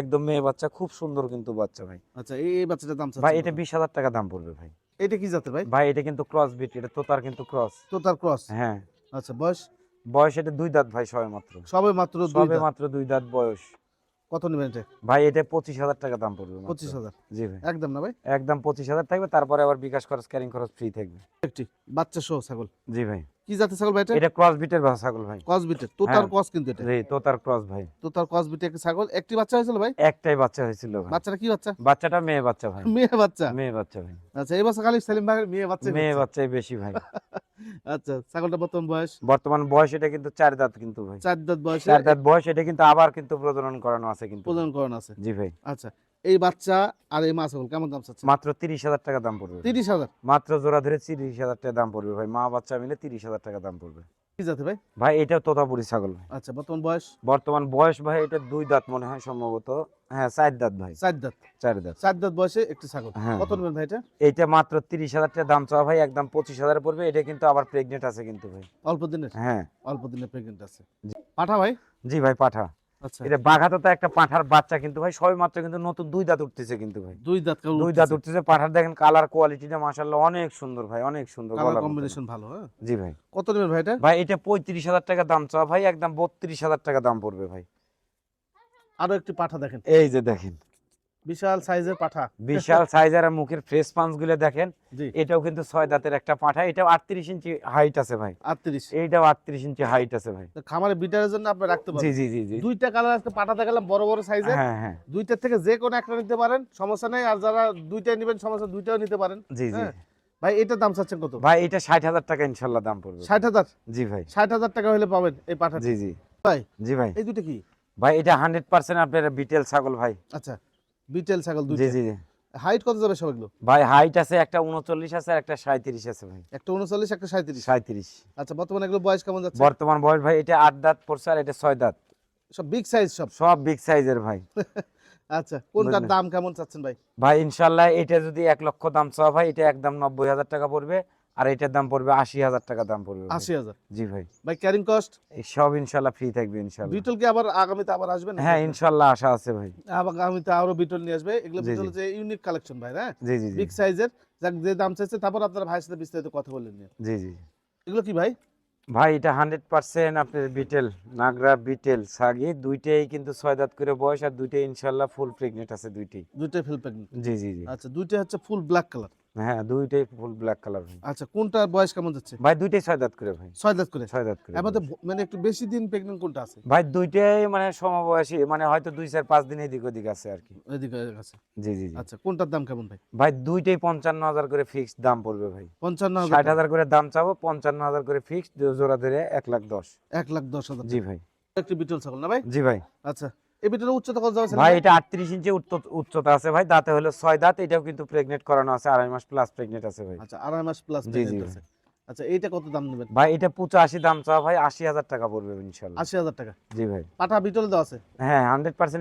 একদম মেয়ে বাচ্চা খুব সুন্দর কিন্তু বাচ্চা ভাই। আচ্ছা এই এই বাচ্চাটার দাম ভাই এটা বিশ হাজার টাকা দাম পড়বে ভাই। এটা কি জাতের ভাই? ভাই এটা কিন্তু ক্রস বিট এটা তোতার কিন্তু ক্রস তোতার ক্রস হ্যাঁ। আচ্ছা বয়স? বয়স এটা দুই দাঁত ভাই সবাই মাত্র। সবে মাত্র সবাই সবে মাত্র দুই দাঁত বয়স। কত নেবেন এটা? ভাই এটা পঁচিশ হাজার টাকা দাম পড়বে পঁচিশ হাজার। জি ভাই। একদম না ভাই? একদম পঁচিশ হাজার থাকবে তারপরে আবার বিকাশ খরচ ক্যারিং খরচ ফ্রি থাকবে। একটি বাচ্চা সহ ছাগল। জি ভাই। কি জাতের ছাগল ভাই এটা? এটা ক্রস বিটের ছাগল ভাই। কস বিটের হ্যাঁ। কিন্তু এটা। জি তোতার ক্রস ভাই। তো তার কস বিটে একটা ছাগল। একটি বাচ্চা হয়েছিল ভাই? একটাই বাচ্চা হয়েছিল ভাই। বাচ্চাটা কি বাচ্চা? বাচ্চাটা মেয়ে বাচ্চা ভাই। মেয়ে বাচ্চা। মেয়ে বাচ্চা ভাই। আচ্ছা এই বছর খালি সেলিম ভাই মেয়ে বাচ্চা মেয়ে বাচ্চাই বেশি ভাই। আচ্ছা ছাগলটা বর্তমান বয়স? বর্তমান বয়স এটা কিন্তু চার দাঁত কিন্তু ভাই। চার দাঁত বয়সে। চার দাঁত বয়স এটা কিন্তু আবার কিন্তু প্রজনন করানো আছে কিন্তু। প্রজনন করানো আছে। জি ভাই। আচ্ছা এই বাচ্চা আর এই মা ছাগল কেমন দাম চাচ্ছে মাত্র তিরিশ হাজার টাকা দাম পড়বে তিরিশ হাজার? মাত্র জোড়া ধরে তিরিশ হাজার টাকা দাম পড়বে ভাই। মা বাচ্চা মিলে তিরিশ হাজার টাকা দাম পড়বে। কি জাতে ভাই? ভাই এটাও তোতাপুরি ছাগল আচ্ছা বর্তমান বয়স? বর্তমান বয়স ভাই এটা দুই দাঁত মনে হয় সম্ভবত। হ্যাঁ চার দাঁত ভাই। চার দাঁত? চার দাঁত। চার দাঁত বয়সে একটি ছাগল। হ্যাঁ, কত হ্যাঁ। নেবেন ভাই এটা? এইটা মাত্র তিরিশ হাজার টাকা দাম চাওয়া ভাই। একদম পঁচিশ হাজার পড়বে। এটা কিন্তু আবার প্রেগনেন্ট আছে কিন্তু ভাই। অল্প দিনের? হ্যাঁ। অল্প দিনের প্রেগনেন্ট আছে। পাঠা ভাই? জি ভাই পাঠা। এটা বাঘাতে তো একটা পাঠার বাচ্চা কিন্তু ভাই সবে মাত্র কিন্তু নতুন দুই দাঁত উঠতেছে কিন্তু ভাই। দুই দাঁত দুই দাঁত উঠতেছে পাঁঠার দেখেন কালার কোয়ালিটিটা মাশাআল্লাহ অনেক সুন্দর ভাই অনেক সুন্দর কালার কম্বিনেশন ভালো হ্যাঁ? জি ভাই। কত নেবেন ভাই এটা? ভাই এটা পঁয়ত্রিশ হাজার টাকা দাম চাওয়া ভাই একদম বত্রিশ হাজার টাকা দাম পড়বে ভাই। আরও একটি পাঠা দেখেন। এই যে দেখেন বিশাল সাইজের পাঠা। বিশাল সাইজের মুখের ফ্রেশ পাঞ্চগুলো দেখেন। এটাও কিন্তু ছয় দাঁতের একটা পাঠা। এটাও আটত্রিশ ইঞ্চি হাইট আছে ভাই। আটত্রিশ। এইটাও আটত্রিশ ইঞ্চি হাইট আছে ভাই। খামারে বিটারের জন্য আপনি রাখতে পারেন জি জি জি দুইটা কালার আজকে পাঠা দেখালাম বড় বড় সাইজের হ্যাঁ হ্যাঁ। দুইটার থেকে যে কোনো একটা নিতে পারেন সমস্যা নেই। আর যারা দুইটাই নেবেন সমস্যা দুইটাও নিতে পারেন। জি জি। হ্যাঁ। ভাই এটার দাম চাচ্ছেন কত? ভাই এটা ষাট হাজার টাকা ইনশাল্লাহ দাম পড়বে। ষাট হাজার? জি ভাই। ষাট হাজার টাকা হলে পাবেন এই পাঠা জি জি। ভাই জি ভাই। এই দুটো কি? ভাই এটা হান্ড্রেড পার্সেন্ট আপনার বিটেল ছাগল ভাই। আচ্ছা। বিটেল ছাগল জি জি জি। হাইট কত যাবে সবগুলো? ভাই হাইট আছে একটা উনচল্লিশ আছে আর একটা সাঁত্রিশ আছে ভাই। একটা উনচল্লিশ একটা সাঁত্রিশ সাঁত্রিশ আচ্ছা বর্তমানে এগুলো বয়স কেমন যাচ্ছে? বর্তমান বয়স ভাই এটা আট দাঁত পড়ছে আর এটা ছয় দাঁত। সব বিগ সাইজ সব? সব বিগ সাইজের ভাই। আচ্ছা কোনটার দাম কেমন চাচ্ছেন ভাই? ভাই ইনশাল্লাহ এটা যদি এক লক্ষ দাম চাওয়া ভাই এটা একদম নব্বই হাজার টাকা পড়বে। আর এটার দাম পড়বে আশি হাজার টাকা দাম পড়বে আশি হাজার। জি ভাই। ভাই ক্যারিং কস্ট সব ইনশাল্লাহ ফ্রি থাকবে ইনশাল্লাহ। বিটল কি আবার আগামীতে আবার আসবেন হ্যাঁ ইনশাল্লাহ আশা আছে ভাই। আগামীতে আরও বিটল নিয়ে আসবে। এগুলো বিটল যে ইউনিক কালেকশন ভাই হ্যাঁ? জি জি বিগ সাইজের যাক যে দাম চাইছে তারপর আপনারা ভাইয়ের সাথে বিস্তারিত কথা বলে নিয়ে জি জি। এগুলো কি ভাই? ভাই এটা হান্ড্রেড পার্সেন্ট আপনার বিটেল নাগরা বিটেল সাগি দুইটাই কিন্তু ছয় দাঁত করে বয়স আর দুইটাই ইনশাল্লাহ ফুল প্রেগনেন্ট আছে দুইটাই। দুইটাই ফিল প্রেগনেন্ট জি জি জি। আচ্ছা দুইটাই হচ্ছে ফুল ব্ল্যাক কালার হ্যাঁ দুইটাই ফুল ব্ল্যাক কালার আচ্ছা কোনটার বয়স কেমন যাচ্ছে? ভাই দুইটাই ছয় দাঁত করে ভাই। ছয় দাঁত করে? ছয় দাঁত করে। ভ- মানে একটু বেশি দিন প্রেগনেন্ট কোনটা আছে? ভাই দুইটাই মানে সমবয়সী মানে হয়তো দুই চার পাঁচ দিন এদিক ওদিক আছে আর কি। এদিকে আছে। জি জি জি। আচ্ছা কোনটার দাম কেমন ভাই? ভাই দুইটাই পঞ্চান্ন হাজার করে ফিক্সড দাম পড়বে ভাই। পঞ্চান্ন ষাট হাজার হাজার করে দাম চাবো পঞ্চান্ন হাজার করে ফিক্সড জোড়া ধরে এক লাখ দশ। এক লাখ দশ হাজার জি ভাই। একটি বিটল ছাগল না ভাই? জি ভাই। আচ্ছা এই বিটলের উচ্চতা কত যাবে ভাই এটা আটত্রিশ ইঞ্চি উচ্চতা আছে ভাই দাঁতে হলো ছয় দাঁত এটাও কিন্তু প্রেগনেন্ট করানো আছে আড়াই মাস প্লাস প্রেগনেন্ট আছে ভাই। আচ্ছা আড়াই মাস প্লাস জি, জি, আছে। আচ্ছা এইটা কত দাম নেবেন? ভাই এটা পঁচাশি দাম চাওয়া ভাই আশি হাজার টাকা পড়বে ইনশাল্লাহ। আশি টাকা? জি ভাই। পাঠা বিটল আছে? হ্যাঁ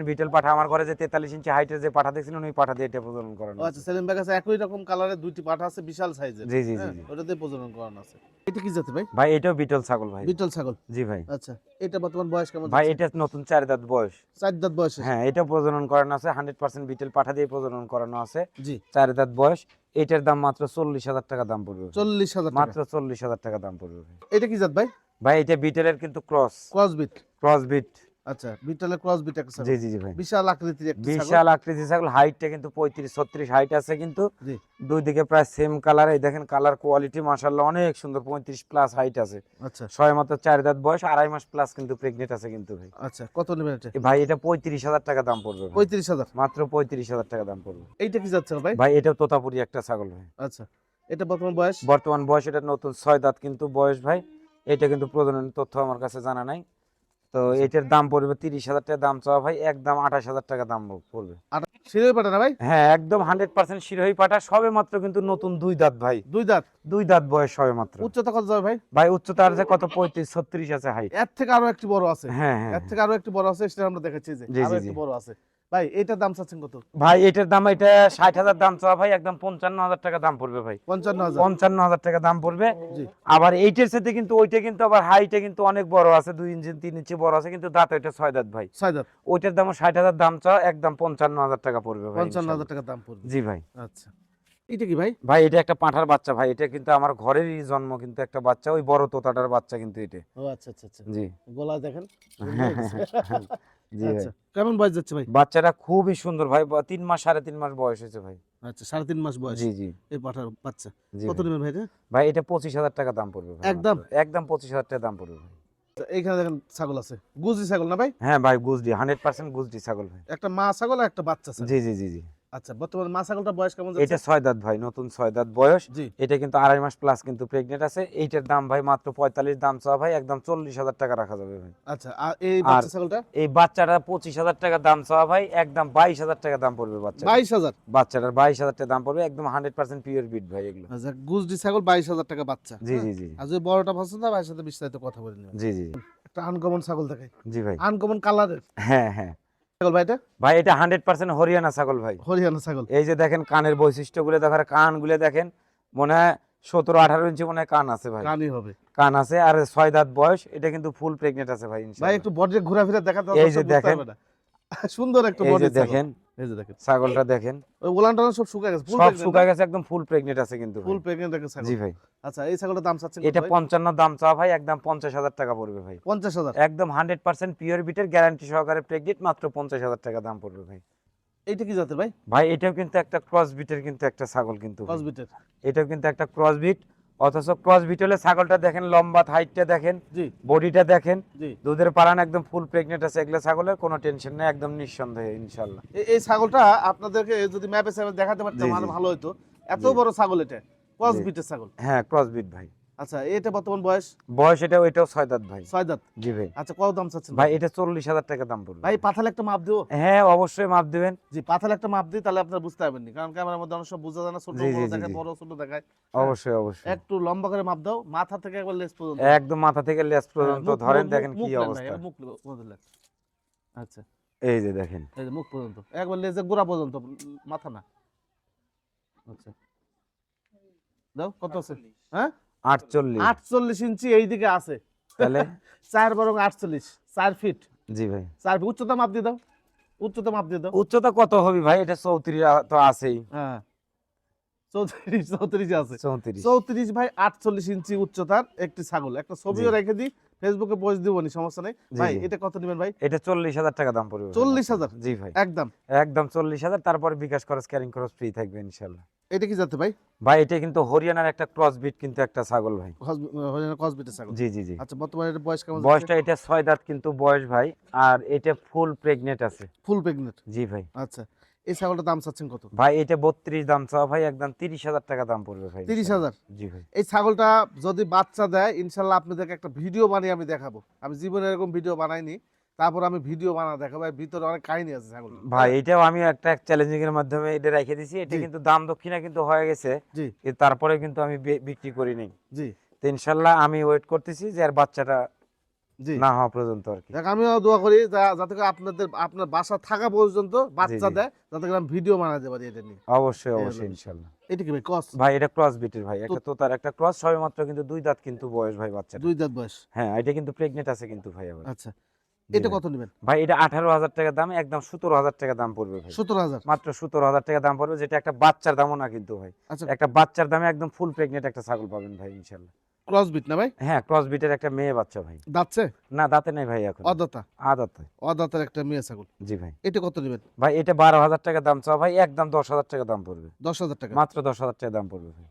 বিটেল পাঠা। আমার ঘরে যে তেতাল্লিশ ইঞ্চি হাইটের যে পাঠা দেখছিলেন ওই পাঠা দিয়ে এটা প্রজনন করানো আচ্ছা সেলিম ভাই কাছে একই রকম কালারের দুইটি পাঠা আছে বিশাল সাইজের জি জি জি হ্যাঁ, জি। ওটাতে প্রজনন করানো আছে। এটা কি জাত ভাই? ভাই এটাও বিটল ছাগল ভাই। বিটল ছাগল? জি ভাই। আচ্ছা এটা বর্তমান বয়স কেমন ভাই এটা নতুন চার দাঁত বয়স। চার দাঁত বয়স? হ্যাঁ এটা প্রজনন করানো আছে 100% বিটল পাঠা দিয়ে প্রজনন করানো আছে। জি। চার দাঁত বয়স এটার দাম মাত্র চল্লিশ হাজার টাকা দাম পড়বে। ভাই। চল্লিশ হাজার টাকা। মাত্র চল্লিশ হাজার টাকা দাম পড়বে এটা কি জাত ভাই? ভাই এটা বিটেলের কিন্তু ক্রস ক্রস বিট ক্রস বিট আচ্ছা বিটলের ক্রস বিট একটা ছাগল। জি জি জি ভাই। বিশাল আকৃতির একটা বিশাল আকৃতি ছাগল হাইটটা কিন্তু পঁয়ত্রিশ ছত্রিশ হাইট আছে কিন্তু দুই দিকে প্রায় সেম কালার এই দেখেন কালার কোয়ালিটি মাশাল্লাহ অনেক সুন্দর পঁয়ত্রিশ প্লাস হাইট আছে। আচ্ছা। ছয় মাত্র চার দাঁত বয়স আড়াই মাস প্লাস কিন্তু প্রেগনেন্ট আছে কিন্তু ভাই। আচ্ছা কত নেবেন এটা? ভাই টাকা দাম পড়বে ভাই। পঁয়ত্রিশ হাজার। মাত্র পঁয়ত্রিশ হাজার টাকা দাম পড়বে। এইটা কি যাচ্ছে ভাই? ভাই এটা তোতাপুরি একটা ছাগল ভাই। আচ্ছা এটা বর্তমান বয়স? বর্তমান বয়স এটা নতুন ছয় দাঁত কিন্তু বয়স ভাই। এটা কিন্তু প্রজনন তথ্য আমার কাছে জানা নাই। তো আচ্ছা। এটার দাম পড়বে তিরিশ হাজার টাকা দাম চাওয়া ভাই একদম আঠাশ হাজার টাকা দাম পড়বে। শিরোহী পাটা না ভাই? হ্যাঁ একদম হান্ড্রেড পার্সেন্ট শিরোহী পাটা সবে মাত্র কিন্তু নতুন দুই দাঁত ভাই। দুই দাঁত? দুই দাঁত বয়স সবে মাত্র। উচ্চতা কত যাবে ভাই? ভাই উচ্চতা আছে কত পঁয়ত্রিশ ছত্রিশ আছে হাইট এর থেকে আরও একটি বড় আছে। হ্যাঁ হ্যাঁ এর থেকে আরও একটি বড় আছে সেটা আমরা দেখাচ্ছি যে আরও একটি বড় আছে। ভাই এটার দাম চাচ্ছেন কত? ভাই এটার দাম এটা ষাট হাজার দাম চাওয়া ভাই একদম পঞ্চান্ন হাজার টাকা দাম পড়বে ভাই। পঞ্চান্ন হাজার। পঞ্চান্ন হাজার টাকা দাম পড়বে। আবার এইটার সাথে কিন্তু ওইটা কিন্তু আবার হাইটে কিন্তু অনেক বড় আছে দুই ইঞ্চি তিন ইঞ্চি বড় আছে কিন্তু দাঁত ওইটা ছয় দাঁত ভাই। ছয় দাঁত। ওইটার দাম ষাট হাজার দাম চাওয়া একদম পঞ্চান্ন হাজার টাকা পড়বে ভাই পঞ্চান্ন হাজার টাকা দাম পড়বে। জি ভাই। আচ্ছা। এটা কি ভাই? ভাই এটা একটা পাঁঠার বাচ্চা ভাই এটা কিন্তু আমার ঘরেরই জন্ম কিন্তু একটা বাচ্চা ওই বড় তোতাটার বাচ্চা কিন্তু এটা। ও আচ্ছা আচ্ছা আচ্ছা। জি। গলা দেখেন। জি আচ্ছা কেমন বয়স যাচ্ছে ভাই? বাচ্চাটা খুবই সুন্দর ভাই তিন মাস সাড়ে তিন মাস বয়স হয়েছে ভাই। আচ্ছা সাড়ে তিন মাস বয়স। জি জি। এই পাঠার বাচ্চা। কত ভাই। নেবেন ভাই এটা ভাই এটা পঁচিশ হাজার টাকা দাম পড়বে একদম? একদম পঁচিশ হাজার টাকা দাম পড়বে ভাই। আচ্ছা, এইখানে দেখেন ছাগল আছে। গুজরি ছাগল না ভাই? হ্যাঁ ভাই গুজরি হান্ড্রেড পার্সেন্ট গুজরি ছাগল ভাই। একটা মা ছাগল আর একটা বাচ্চা জি জি জি জি। আচ্ছা বর্তমানে মা ছাগলটা বয়স কেমন এটা ছয় দাঁত ভাই নতুন ছয় দাঁত বয়স। এটা কিন্তু আড়াই মাস প্লাস কিন্তু প্রেগনেন্ট আছে। এইটার দাম ভাই মাত্র পঁয়তাল্লিশ দাম চাওয়া ভাই একদম চল্লিশ হাজার টাকা রাখা যাবে ভাই। আচ্ছা আর এই বাচ্চা ছাগলটা? এই বাচ্চাটা পঁচিশ হাজার টাকা দাম চাওয়া ভাই একদম বাইশ হাজার টাকা দাম পড়বে বাচ্চা বাইশ হাজার? বাচ্চাটার বাইশ হাজার টাকা দাম পড়বে একদম হান্ড্রেড পার্সেন্ট পিওর বিট ভাই এগুলো। আচ্ছা গুজডি ছাগল বাইশ হাজার টাকা বাচ্চা জি হ্যাঁ? জি জি। আর যদি বড়টা পছন্দ হয় ভাইয়ের সাথে বিস্তারিত কথা বলে নেবেন। জি জি একটা আনকমন ছাগল দেখে জি ভাই। আনকমন কালারের হ্যাঁ হ্যাঁ। ছাগল ভাই এটা? ভাই এটা হান্ড্রেড পার্সেন্ট হরিয়ানা ছাগল ভাই। হরিয়ানা ছাগল। এই যে দেখেন কানের বৈশিষ্ট্যগুলো দেখেন কানগুলো দেখেন মনে হয় সতেরো আঠারো ইঞ্চি মনে হয় কান আছে ভাই। কানই হবে। কান আছে আর ছয় দাঁত বয়স এটা কিন্তু ফুল প্রেগনেন্ট আছে ভাই ভাই একটু বডি ঘোরাফেরা দেখাতে এই যে দেখেন। সুন্দর একটা বডি দেখেন এই যে দেখেন। ছাগলটা দেখেন। ওই ওলান সব শুকায় গেছে সব শুকায় গেছে একদম ফুল প্রেগনেন্ট আছে কিন্তু ফুল প্রেগনেন্ট একটা ছাগল। জি ভাই। আচ্ছা এই ছাগলটার দাম চাচ্ছেন এটা পঞ্চান্ন দাম চাওয়া ভাই একদম পঞ্চাশ হাজার টাকা পড়বে ভাই। পঞ্চাশ হাজার। একদম হান্ড্রেড পার্সেন্ট পিওর বিটের গ্যারান্টি সহকারে প্রেগনেন্ট মাত্র পঞ্চাশ হাজার টাকা দাম পড়বে ভাই। এইটা কি জাতের ভাই? ভাই এটাও কিন্তু একটা ক্রস বিটের কিন্তু একটা ছাগল কিন্তু এটাও কিন্তু একটা ক্রস বিট অথচ ক্রস ভিটলে ছাগলটা দেখেন লম্বা হাইটটা দেখেন বডিটা দেখেন। দুধের পালান একদম ফুল প্রেগনেন্ট আছে এগুলো ছাগলের কোনো টেনশন নেই একদম নিঃসন্দেহে ইনশাল্লাহ এই- ছাগলটা আপনাদেরকে যদি ম্যাপে দেখাতে পারতাম। ভালো হতো এত বড় ছাগল এটা ক্রস বিটের ছাগল। হ্যাঁ ক্রস বিট ভাই। আচ্ছা এটা বর্তমান বয়স? বয়স এটা ওইটাও ছয় দাঁত ভাই। ছয় দাঁত জি ভাই। আচ্ছা কত দাম চাচ্ছেন? ভাই এটা চল্লিশ হাজার টাকা দাম পড়বে। ভাই পাথালে একটা মাপ দিও। হ্যাঁ অবশ্যই মাপ দিবেন। জি পাথালে একটা মাপ দিই তাহলে আপনারা বুঝতে পারবেন কারণ ক্যামেরার মধ্যে অনেক সব বোঝা যায় না ছোট বড় দেখায় বড় ছোট দেখায়। অবশ্যই অবশ্যই। একটু লম্বা করে মাপ দাও মাথা থেকে একবার লেস পর্যন্ত। একদম মাথা থেকে লেস পর্যন্ত হ্যাঁ, ধরেন দেখেন কি অবস্থা। মুখ আচ্ছা। এই যে দেখেন। এই যে মুখ পর্যন্ত। একবার লেজের গোড়া পর্যন্ত মাথা না। আচ্ছা। দাও কত আছে? হ্যাঁ? আটচল্লিশ। আটচল্লিশ ইঞ্চি এই দিকে আছে। তাহলে? চার বরং আটচল্লিশ চার ফিট। জি ভাই। চার ফিট। উচ্চতা মাপ দিয়ে দাও। উচ্চতা মাপ দিয়ে দাও। উচ্চতা কত হবে ভাই? এটা চৌত্রিশ তো আছেই। হ্যাঁ। চৌত্রিশ চৌত্রিশ আছে। চৌত্রিশ। চৌত্রিশ ভাই আটচল্লিশ ইঞ্চি উচ্চতার একটি ছাগল। একটা ছবিও রেখে দিই। ফেসবুকে পোস্ট দিব নি সমস্যা নেই। ভাই এটা কত নেবেন ভাই? এটা চল্লিশ হাজার টাকা দাম পড়বে ভাই। চল্লিশ হাজার? জি ভাই। একদম। একদম চল্লিশ হাজার তারপরে বিকাশ খরচ ক্যারিং খরচ ফ্রি থাকবে ইনশাল্লাহ এটা কি যাতে ভাই? ভাই এটা কিন্তু হরিয়ানার একটা ক্রস বিট কিন্তু একটা ছাগল ভাই। কসবিটের ছাগল। জি জি জি। আচ্ছা বর্তমানে এটা বয়স কেমন বয়সটা এটা ছয় দাঁত কিন্তু বয়স ভাই আর এটা ফুল প্রেগনেন্ট আছে। ফুল প্রেগনেন্ট জি ভাই। আচ্ছা। এই ছাগলটার দাম চাচ্ছেন কত? ভাই এটা বত্রিশ দাম চাওয়া ভাই একদম তিরিশ হাজার টাকা দাম পড়বে ভাই। তিরিশ হাজার? জি ভাই। এই ছাগলটা যদি বাচ্চা দেয় ইনশাল্লাহ আপনাদেরকে একটা ভিডিও বানিয়ে আমি দেখাবো। আমি জীবনে এরকম ভিডিও বানাইনি তারপর আমি ভিডিও বানা দেখাবো। এর ভিতরে অনেক কাহিনী আছে ছাগল ভাই এটাও আমি একটা চ্যালেঞ্জিং এর মাধ্যমে এটা রেখে দিছি। এটা কিন্তু দাম দক্ষিণা কিন্তু হয়ে গেছে। জি। তারপরে কিন্তু আমি বিক্রি করি নাই। জি। তো ইনশাল্লাহ আমি ওয়েট করতেছি যে আর বাচ্চাটা না হওয়া পর্যন্ত আর কি। আমিও দোয়া করি যাতে করে আপনাদের আপনার বাসা থাকা পর্যন্ত বাচ্চা দেয় যাতে করে আমি ভিডিও বানাতে পারি এটা নিয়ে অবশ্যই অবশ্যই এটা কি ভাই কস ভাই এটা ক্রস বিটের ভাই। একটা তোতার একটা ক্রস কিন্তু দুই দাঁত কিন্তু বয়স ভাই বাচ্চাটা দুই দাঁত বয়স। হ্যাঁ এটা কিন্তু আছে কিন্তু ভাই আবার। আচ্ছা এটা। কত নেবেন? ভাই এটা আঠারো হাজার টাকা দাম একদম সতেরো হাজার টাকা দাম পড়বে ভাই। সতেরো হাজার? মাত্র সতেরো হাজার টাকা দাম পড়বে যেটা একটা বাচ্চার দামও না কিন্তু ভাই। আচ্ছা। একটা বাচ্চার দামে একদম ফুল প্রেগনেন্ট একটা ছাগল পাবেন ভাই ইনশাল্লাহ। ক্রস বিট না ভাই? হ্যাঁ ক্রসবিটের একটা মেয়ে বাচ্চা ভাই। দাঁতছে? না দাঁতে নেই ভাই এখন। অদাতা? আদাতে অদাতার একটা মেয়ে ছাগল জি ভাই। এটা কত নেবেন? ভাই এটা বারো হাজার টাকা দাম চাও ভাই একদম দশ হাজার টাকা দাম পড়বে। দশ হাজার টাকা। মাত্র দশ হাজার টাকা দাম পড়বে ভাই।